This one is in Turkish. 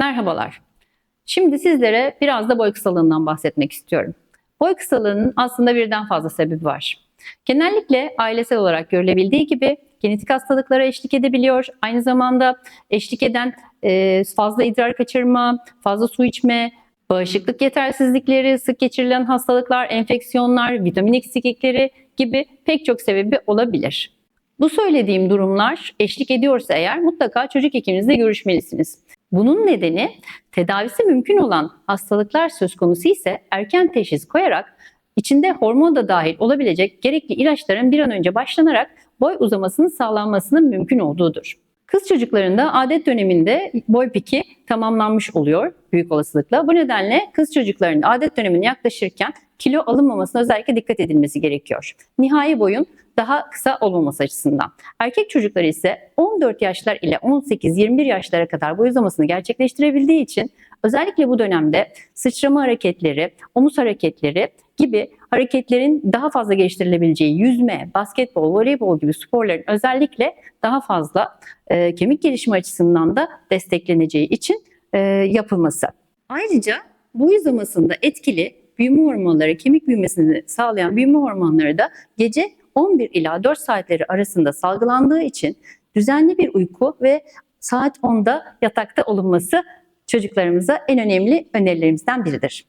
Merhabalar. Şimdi sizlere biraz da boy kısalığından bahsetmek istiyorum. Boy kısalığının aslında birden fazla sebebi var. Genellikle ailesel olarak görülebildiği gibi genetik hastalıklara eşlik edebiliyor. Aynı zamanda eşlik eden e, fazla idrar kaçırma, fazla su içme, bağışıklık yetersizlikleri, sık geçirilen hastalıklar, enfeksiyonlar, vitamin eksiklikleri gibi pek çok sebebi olabilir. Bu söylediğim durumlar eşlik ediyorsa eğer mutlaka çocuk hekiminizle görüşmelisiniz. Bunun nedeni tedavisi mümkün olan hastalıklar söz konusu ise erken teşhis koyarak içinde hormon da dahil olabilecek gerekli ilaçların bir an önce başlanarak boy uzamasının sağlanmasının mümkün olduğudur. Kız çocuklarında adet döneminde boy piki tamamlanmış oluyor büyük olasılıkla. Bu nedenle kız çocuklarında adet dönemine yaklaşırken kilo alınmamasına özellikle dikkat edilmesi gerekiyor. Nihai boyun daha kısa olmaması açısından. Erkek çocukları ise 14 yaşlar ile 18-21 yaşlara kadar boy uzamasını gerçekleştirebildiği için özellikle bu dönemde sıçrama hareketleri, omuz hareketleri gibi hareketlerin daha fazla geliştirilebileceği yüzme, basketbol, voleybol gibi sporların özellikle daha fazla e, kemik gelişimi açısından da destekleneceği için e, yapılması. Ayrıca boy uzamasında etkili büyüme hormonları, kemik büyümesini sağlayan büyüme hormonları da gece 11 ila 4 saatleri arasında salgılandığı için düzenli bir uyku ve saat 10'da yatakta olunması çocuklarımıza en önemli önerilerimizden biridir.